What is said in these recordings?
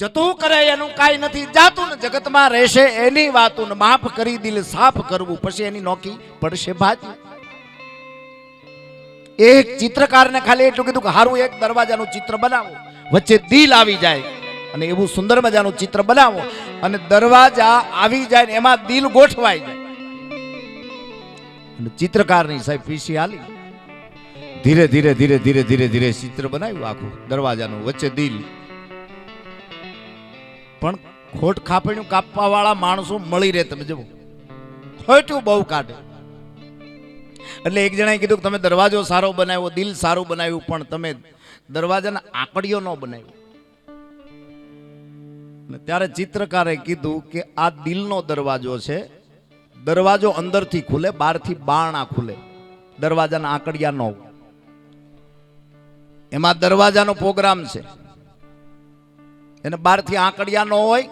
જતું કરે એનું કાંઈ નથી, જાતું ને જગતમાં રહેશે એની વાતું માફ કરી દિલ સાફ કરવું, પછી એની નોકી પડશે ભાજી. એક ચિત્રકારને ખાલી એટલું કીધું કે હારું એક દરવાજાનું ચિત્ર બનાવો, વચ્ચે દિલ આવી જાય અને એવું સુંદર મજાનું ચિત્ર બનાવો અને દરવાજા આવી જાય ને એમાં દિલ ગોઠવાઈ જાય. અને ચિત્રકારની સાહેબ પીસી હાલી. ધીરે ધીરે ધીરે ધીરે ધીરે ધીરે ચિત્ર બનાવ્યું આખું દરવાજાનું, વચ્ચે દિલ. પણ ખોટ ખાપણ્યું કાપવા વાળા માણસો મળી રહે તમે જુઓ. ખોટું બહુ કાઢે. એટલે એક જણાએ કીધું કે તમે દરવાજો સારો બનાવ્યો, દિલ સારું બનાવ્યું, પણ તમે દરવાજાના આકડીઓ ન બનાવ્યો. ત્યારે ચિત્રકારે કીધું કે આ દિલનો દરવાજો છે, દરવાજો અંદરથી ખુલે, બહારથી બારણા ખુલે. દરવાજાના આંકડિયા ન એમાં દરવાજાનો પ્રોગ્રામ છે. એને બહારથી આંકડિયા ન હોય,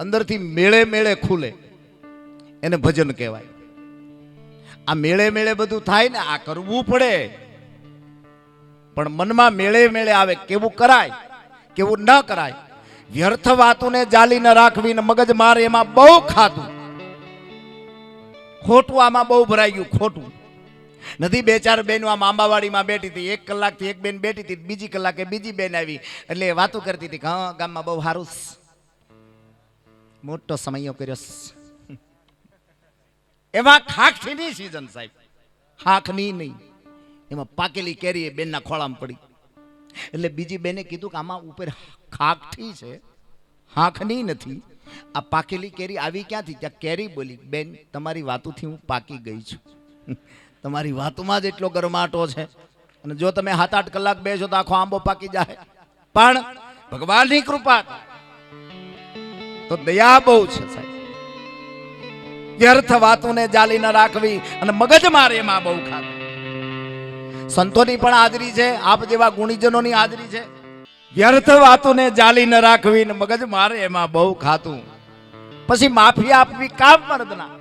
અંદરથી મેળે મેળે ખુલે. એને ભજન કહેવાય. આ મેળે મેળે બધું થાય ને, આ કરવું પડે. પણ મનમાં મેળે મેળે આવે, કેવું કરાય, કેવું ન કરાય. વ્યર્થ વાતુને જાલી ન રાખવી ને મગજ મારે એમાં બહુ ખાધું. ખોટું આમાં બહુ ભરાઈ ગયું, ખોટું. નથી, બે ચાર બહેનો આમ આંબાવાડીમાં બેઠી હતી, એક કલાકથી એક બેન બેઠી હતી, બીજી કલાકે બીજી બેન આવી. એટલે વાતો કરતી હતી હા, ગામમાં બહુ સારું મોટો સમયો કર્યો. એમાં ખાખની સીઝન સાહેબ. ખાખની નહીં. એમાં પાકેલી કેરી બેનના ખોળામાં પડી. એટલે બીજી બેને કીધું કે, આમાં ઉપર ખાખઠી છે હાંખની નથી. આ પાકેલી કેરી આવી ક્યાંથી? ત્યાં કેરી બોલી, બેન, તમારી વાતોથી હું પાકી ગઈ છું. તમારી વાતોમાં જ એટલો ગરમાટો છે. અને જો તમે સાત આઠ કલાક બેસો તો આખો આંબો પાકી જાય. પણ ભગવાનની કૃપા તો દયા બહુ છે સાહેબ. વ્યર્થ વાતોને જાલી ન રાખવી અને મગજ મારે એમાં બહુ ખાતું સંતોની પણ હાજરી છે, આપ જેવા ગુણીજનોની હાજરી છે. વ્યર્થ વાતોને જાલી ન રાખવી ને મગજ મારે એમાં બહુ ખાતું. પછી માફી આપવી કામ મર્દના.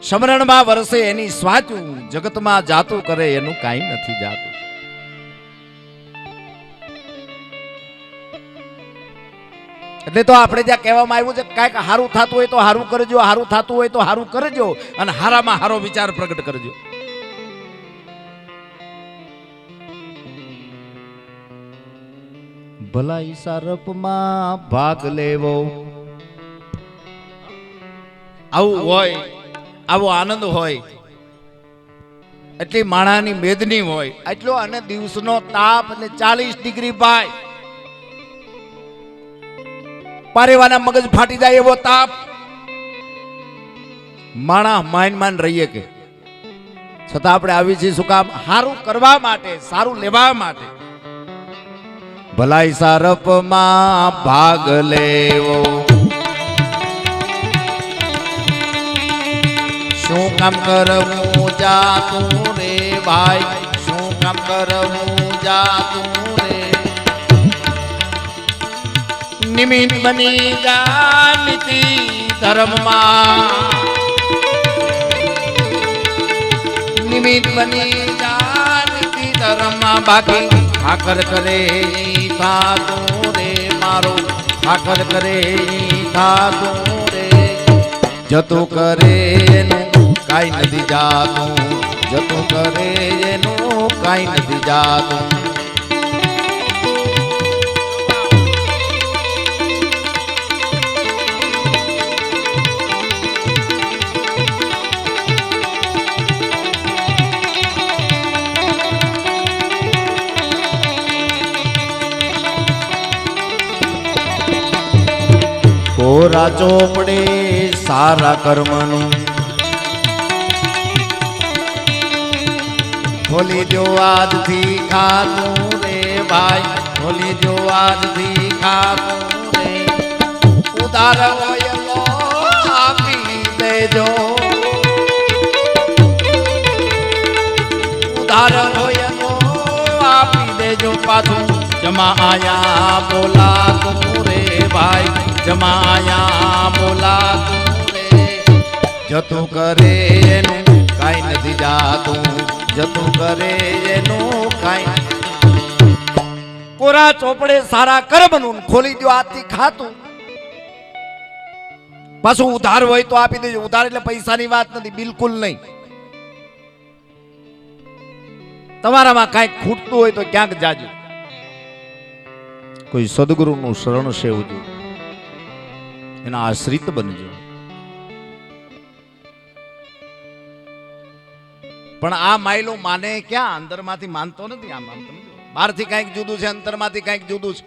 સમરણમાં વરસે એની સ્વાચું જગતમાં જાતું કરે એનું કાંઈ નથી જાતું. એટલે તો આપણે ત્યાં કહેવામાં આવ્યું છે કાંઈક સારું થતું હોય તો સારું કરજો સારું થતું હોય તો સારું કરજો અને હારામાં હારો વિચાર પ્રગટ કરજો. ભલાઈ સારપમાં ભાગ લેવો. આવું હોય આવો આનંદ હોય એટલી માણાની મેદની હોય એટલો અને દિવસનો તાપ અને ચાલીસ ડિગ્રી ભાઈ. પારેવાના મગજ ફાટી જાય એવો તાપ. માણા માન માન રહીએ કે છતાં આપણે આવી છીએ શું કામ સારું કરવા માટે, સારું લેવા માટે. ભલાઈ સારપમાં ભાગ લેવો. કામ કરવું જાતું રે ભાઈ, શું કામ કરવું જાતું રે? નિમિત બની જા નીતિ ધર્મમાં. નિમિત બની જા નીતિ ધર્મમાં. બાકી ઠાકર કરે થાતું રે, મારો ઠાકર કરે થાતું રે. જતું કરે એનું કાંઈ નથી જાતું. જતું કરે એનું કાંઈ નથી જાતું. કોરા ચોપડે સારા કર્મનું ખોલી દો આજથી ખાતું રે ભાઈ ખોલી દો આજથી ખાતું રે. ઉધાર હોય તો આપી દેજો. ઉધાર હોય તો આપી દેજો પાછું. જમા આયા બોલાતું રે ભાઈ, જમા આયા બોલાતું રે. જતું કરે એનું કાંઈ નથી જાતું. જતું કરે એનું કાંઈ. કોરા ચોપડે સારા કર્મનું ખોલી દો આથી ખાતું. પાછું ઉધાર હોય તો આપી દેજો. ઉધાર એટલે પૈસાની વાત નથી, બિલકુલ નહીં. તમારામાં કાંઈક ખૂટતું હોય તો ક્યાંક જાજો. કોઈ સદગુરુનું શરણ સેવજો. એના આશ્રિત બનજો. પણ આ માયલો માને ક્યાં? અંદરમાંથી માનતો નથી, આમ આમ બહારથી કાંઈક જુદું છે, અંતરમાંથી કાંઈક જુદું છે.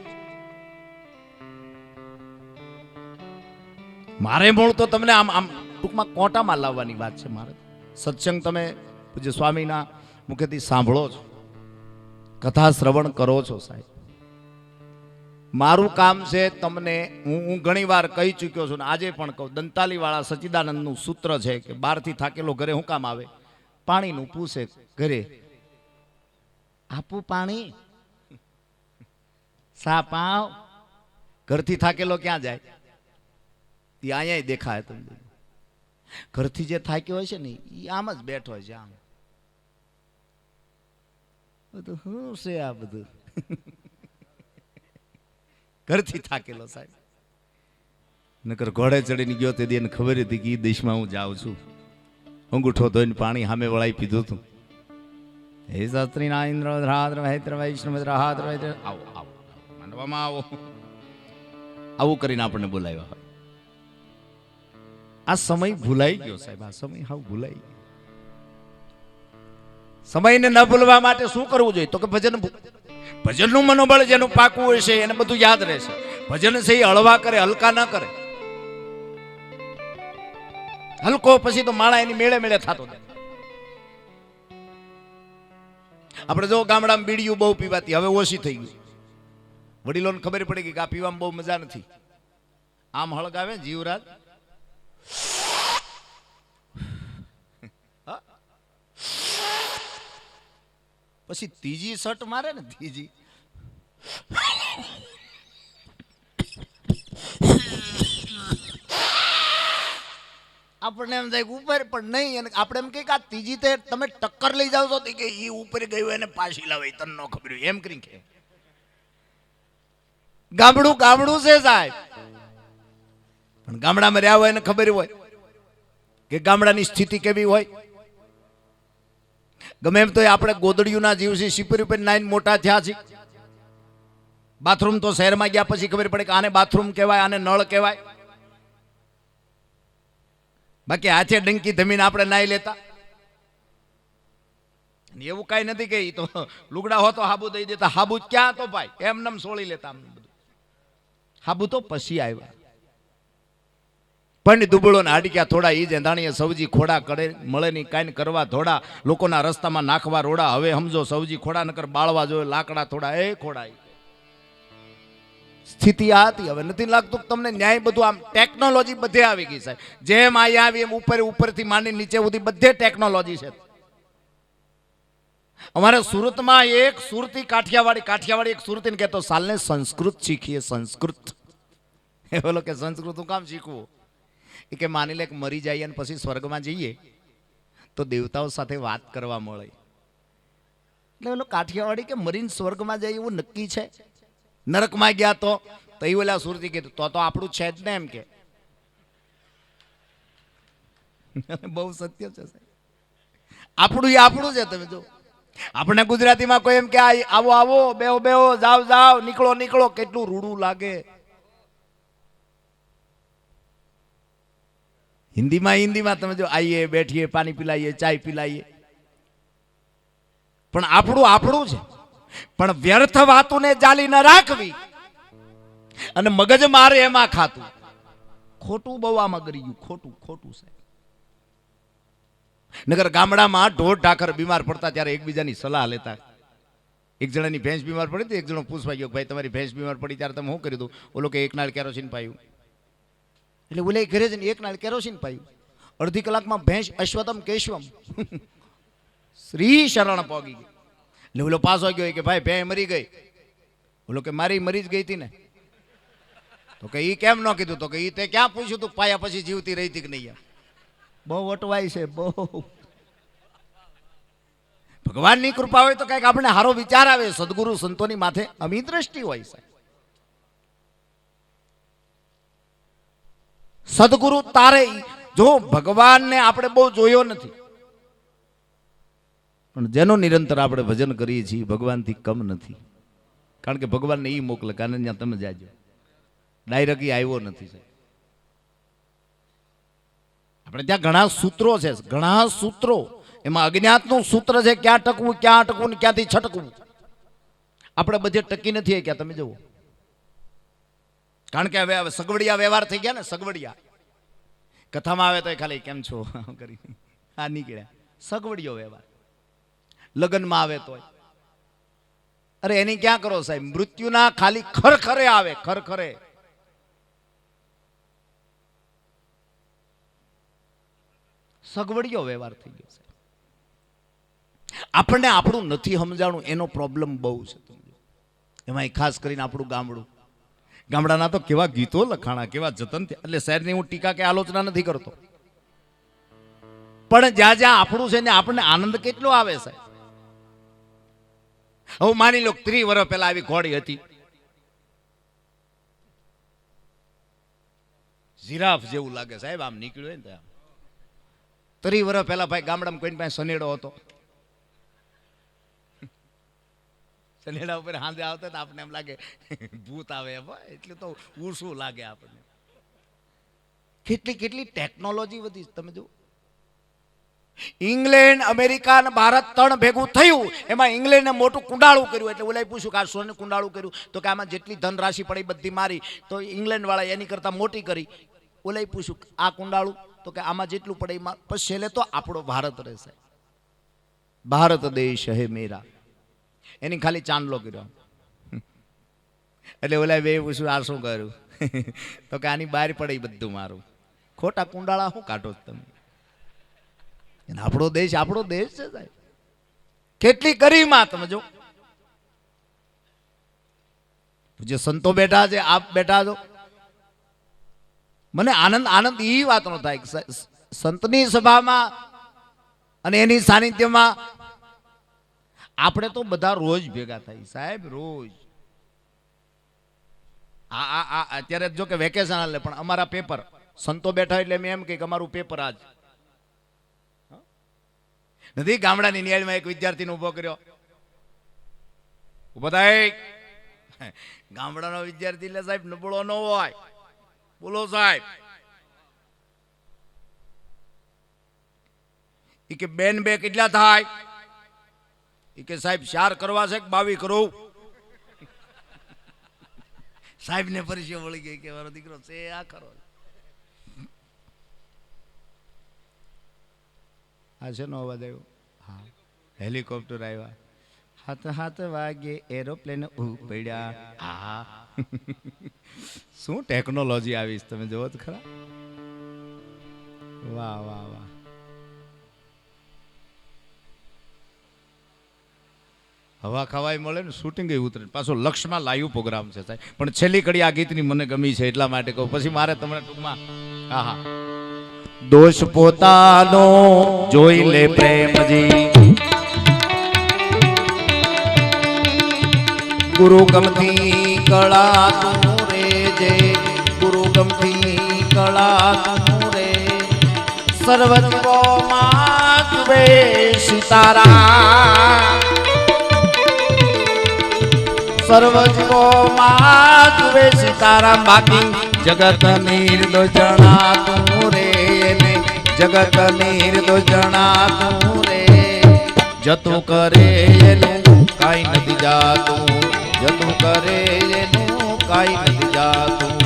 મારે મૂળ તો તમને આમ આમ ટૂંકમાં કોટામાં લાવવાની વાત છે મારે. સત્સંગ તમે પૂજ્ય સ્વામીના મુખેથી સાંભળો છો. કથા શ્રવણ કરો છો સાહેબ. મારું કામ છે તમને, હું હું ઘણી વાર કહી ચૂક્યો છું ને આજે પણ કહું. દંતાલીવાળા સચિદાનંદનું સૂત્ર છે કે બહારથી થાકેલો ઘરે હું કામ આવે? પાણીનું પૂછે ઘરે, આપું પાણી? સા પાવ? ઘરથી થાકેલો ક્યાં જાય? એ અહીંયા દેખાય તમને. ઘરથી જે થાક્યો હોય છે ને એ આમ જ બેઠો હોય છે આમ. બધું શું છે આ બધું? ઘરથી થાકેલો સાહેબ. નકર ઘોડે ચડીને ગયો તે એને ખબર હતી કે એ દેશમાં હું જાઉં છું. અંગૂઠો ધોઈને પાણી સામે વળાઈ પીધું હતું. હે શાસ્ત્રીના ઇન્દ્ર ધ્રાદ્ર વૈત્ર વૈષ્ણવ હાદ્ર આવો આવો માનવામાં આવો. આવું કરીને આપણને બોલાવ્યા હોય. આ સમય ભૂલાઈ ગયો સાહેબ, આ સમય હાવ ભૂલાઈ ગયો. સમયને ન ભૂલવા માટે શું કરવું જોઈએ? તો કે ભજન ભજનનું મનોબળ જેનું પાકું હોય છે એને બધું યાદ રહેશે. ભજન છે હળવા કરે, હલકા ન કરે. હલકો પછી તો માળા એની મેળે મેળે થતો આપણે જો ગામડામાં બીડીયું બહુ પીવાતી, હવે ઓછી થઈ ગઈ વડીલોને ખબર પડી ગઈ કે આ પીવામાં બહુ મજા નથી. આમ હળગાવે જીવરાજ. પછી ત્રીજી શર્ટ મારે ને, ત્રીજી. આપણને એમ થાય ઉપર, પણ નહીં, અને આપણે એમ કહે કે આ ત્રીજી તે તમે ટક્કર લઈ જાવ છો કે એ ઉપર ગયું, એને પાછી લાવે તને ન ખબર એમ કરી કે ગામડું ગામડું છે સાહેબ. પણ ગામડામાં રહ્યા હોય એને ખબર હોય કે ગામડાની સ્થિતિ કેવી હોય. ગમે એમ તો આપણે ગોદડિયુંના જીવ છે સિપર ઉપર નાઈન મોટા થયા છે બાથરૂમ તો શહેરમાં ગયા પછી ખબર પડે કે આને બાથરૂમ કહેવાય, આને નળ કહેવાય. બાકી હાથે ડંકી ધમીને આપણે નાઈ લેતા. એવું કાંઈ નથી કે એ તો લુગડા હો તો હાબુ દઈ દેતા. હાબુ ક્યાં તો ભાઈ? એમ સોળી લેતા અમને બધું. હાબુ તો પછી આવ્યા. પણ દુબળો ને હાડક્યા થોડા, ઈ જ એંધાણીએ સવજી ખોડા કરે, મળે નહીં કાંઈ કરવા થોડા લોકોના રસ્તામાં નાખવા રોડા. હવે સમજો, સવજી ખોડા નકર બાળવા જોઈએ, લાકડા થોડા. એ ખોડા. સ્થિતિ આ હતી. હવે નથી લાગતું તમને ન્યાય બધું આમ ટેકનોલોજી બધે આવી ગઈ સાહેબ. જેમ અહીંયા આવી એમ ઉપર ઉપરથી માંડી નીચે સુધી બધે ટેકનોલોજી છે. અમારે સુરતમાં એક સુરતી કાઠિયાવાડી કાઠિયાવાડી એક સુરતીને કહેતો સાલને સંસ્કૃત શીખીએ, સંસ્કૃત. એ બોલો કે સંસ્કૃત હું કામ શીખવું? એ કે માની લે કે મરી જઈએ અને પછી સ્વર્ગમાં જઈએ, તો દેવતાઓ સાથે વાત કરવા મળે. એટલે ઓલો કાઠિયાવાડી કે મરીને સ્વર્ગમાં જાય એવું નક્કી છે? નરકમાં ગયા તો? તો એ ઓલા સુરતી કીધું, તો તો આપણું છે જ ને એમ કે. બહુ સત્ય છે આપણું એ આપણું છે, તમે જો આપણે ગુજરાતીમાં કોઈ એમ કે આવો આવો, બેહો બેહો જાવ જાવ નીકળો નીકળો. કેટલું રૂડું લાગે. હિન્દીમાં હિન્દીમાં તમે જો આઈએ, બેઠીએ, પાણી પીલાઈએ, ચાય પીલાઈએ. પણ આપણું આપણું છે. પણ વ્યર્થ વાતોને જાલી ન રાખવી અને મગજ મારે એમાં ખાતું. ખોટું બહુ આમાં કરી ગયું ખોટું ખોટું છે. નગર ગામડામાં ઢોર ઢાકર બીમાર પડતા ત્યારે એકબીજાની સલાહ લેતા. એક જણાની ભેંસ બીમાર પડી હતી, એક જણો પૂછવા ગયો ભાઈ, તમારી ભેંસ બીમાર પડી ત્યારે તમે શું કરી દો ઓલો કે, એક નાળ કેરોસીન પાયું. એટલે ઓલે ઘરે જઈને એક નાળ કેરોસીન પાયું. અડધી કલાકમાં ભેંસ અશ્વતમ કેશવમ. શ્રી શરણ પોગી ગઈ. એટલે ઓલો પાછો ગયો કે ભાઈ ભેં મરી ગઈ. ઓલો કે મારી મરી જ ગઈ હતી ને. તો કે એ કેમ ન કીધું? તો કે એ તે ક્યાં પૂછ્યું તું? પાયા પછી જીવતી રહી હતી કે નહીં. બહુ અટવાય છે બહુ. ભગવાનની કૃપા હોય તો કંઈક આપણે સારો વિચાર આવે સદગુરુ સંતોની માથે અમી દ્રષ્ટિ હોય છે સદગુરુ તારે જો ભગવાનને આપણે બહુ જોયો નથી પણ જેનો નિરંતર આપણે ભજન કરીએ છીએ, ભગવાનથી કમ નથી. કારણ કે ભગવાનને એ મોકલે કારણ ત્યાં તમે જાજો. ડાયરેક્ટ ઈ આવ્યો નથી આપણે ત્યાં ઘણા સૂત્રો છે, ઘણા સૂત્રો. એમાં અજ્ઞાતનું સૂત્ર છે, ક્યાં ટકવું, ક્યાં અટકવું ને ક્યાંથી છટકવું. આપણે બધે ટકી નથી ક્યાં તમે જુઓ. કારણ કે હવે સગવડિયા વ્યવહાર થઈ ગયા ને, સગવડિયા. કથામાં આવે તો ખાલી, કેમ છો? કરી આ નીકળ્યા. સગવડિયો વ્યવહાર. લગ્નમાં આવે તો અરે એની ક્યાં કરો સાહેબ? મૃત્યુના ખાલી ખરખરે આવે, ખરખરે. સગવડિયો વ્યવહાર થઈ ગયો છે આપણને આપણું નથી સમજાણું, એનો પ્રોબ્લેમ બહુ છે એમાં ખાસ કરીને આપણું ગામડું. ગામડાના તો કેવા ગીતો લખાણા, કેવા જતન થયા. એટલે શહેરની હું ટીકા કે આલોચના નથી કરતો. પણ જ્યાં જ્યાં આપણું છે ને આપણને આનંદ કેટલો આવે છે હવે માની લો ત્રી વર્ષ પહેલા આવી ઘોડી હતી. જીરાફ જેવું લાગે સાહેબ, આમ નીકળ્યું ને ત્યાં. ત્રી વર્ષ પહેલા ભાઈ ગામડામાં કોઈની પાસે સનેડો હતો. સનેડા ઉપર હાંજે આવતા તો આપણને એમ લાગે, ભૂત આવે એટલે તો ઉડશું લાગે આપણને. કેટલી કેટલી ટેકનોલોજી વધી, તમે જુઓ. ઇંગ્લેન્ડ, અમેરિકા અને ભારત ત્રણ ભેગું થયું. એમાં ઇંગ્લેન્ડે મોટું કુંડાળું કર્યું એટલે ઓલાએ પૂછ્યું કે આ સોને કુંડાળું કર્યું? તો કે આમાં જેટલી ધનરાશિ પડી બધી મારી. તો ઇંગ્લેન્ડ વાળા એની કરતાં મોટી કરી. ઓલાએ પૂછ્યું, આ કુંડાળું? તો કે આમાં જેટલું પડે એમાં? પછી છેલ્લે તો આપણો ભારત રહેશે. ભારત દેશ હે મેરા. એની ખાલી ચાંદલો કર્યો. એટલે ઓલા બે પૂછ્યું, આ શું કર્યું? તો કે આની બહાર પડે બધું મારું. ખોટા કુંડાળા શું કાઢો તમે આપણો દેશ આપણો દેશ છે સાહેબ. કેટલી કરીમાં તમે જો. જે સંતો બેઠા છે, આપ બેઠા છો. મને આનંદ આનંદ એ વાતનો થાય કે સંતની સભામાં અને એની સાનિધ્યમાં આપણે તો બધા રોજ ભેગા થાય સાહેબ, રોજ. આ આ અત્યારે જો કે વેકેશન હાલે, પણ અમારા પેપર સંતો બેઠા એટલે મેં એમ કે અમારું પેપર આજ નથી? ગામડાની નિયાળમાં એક વિદ્યાર્થીને ઊભો કર્યો. ઊભો થાય? ગામડાનો વિદ્યાર્થી એટલે સાહેબ નબળો ન હોય. બોલો સાહેબ. ઈ કે બેન બે કેટલા થાય? એ કે સાહેબ ચાર કરવા છે કે બાવી કરું? સાહેબ ને પરિચય વળી ગઈ કે મારો દીકરો છે, આ કરો આ છે નો અવાજ આવ્યો? હા. હેલિકોપ્ટર આવ્યા. હાથ હાથ વાગે એરોપ્લેન ઉપડ્યા. હા. શું ટેકનોલોજી આવીશ તમે જોવો તો ખરા. વાહ વાહ વાહ. હવા ખવાય મળે ને શૂટિંગ ઉતરે. પાછો લક્ષમાં લાઈવ પ્રોગ્રામ છે સાહેબ. પણ છેલ્લી કડી આ ગીતની મને ગમી છે એટલા માટે કહું. પછી મારે તમને ટૂંકમાં હા હા. દોષ પોતાનો જોઈ લે પ્રેમજી. ગુરુ ગમથી કળા તું રે જે, ગુરુ ગમથી કળા તું રે સર્વત્વ માગવે સીતારા સર્વજીવો માગવે બાકી જગત નિર્દોષણા તું જગત નિર્દોષણા તું રે. જતું કરે એનું, કાંઈ નથી જાતું. જતું કરે એનું, કાંઈ નથી જતું.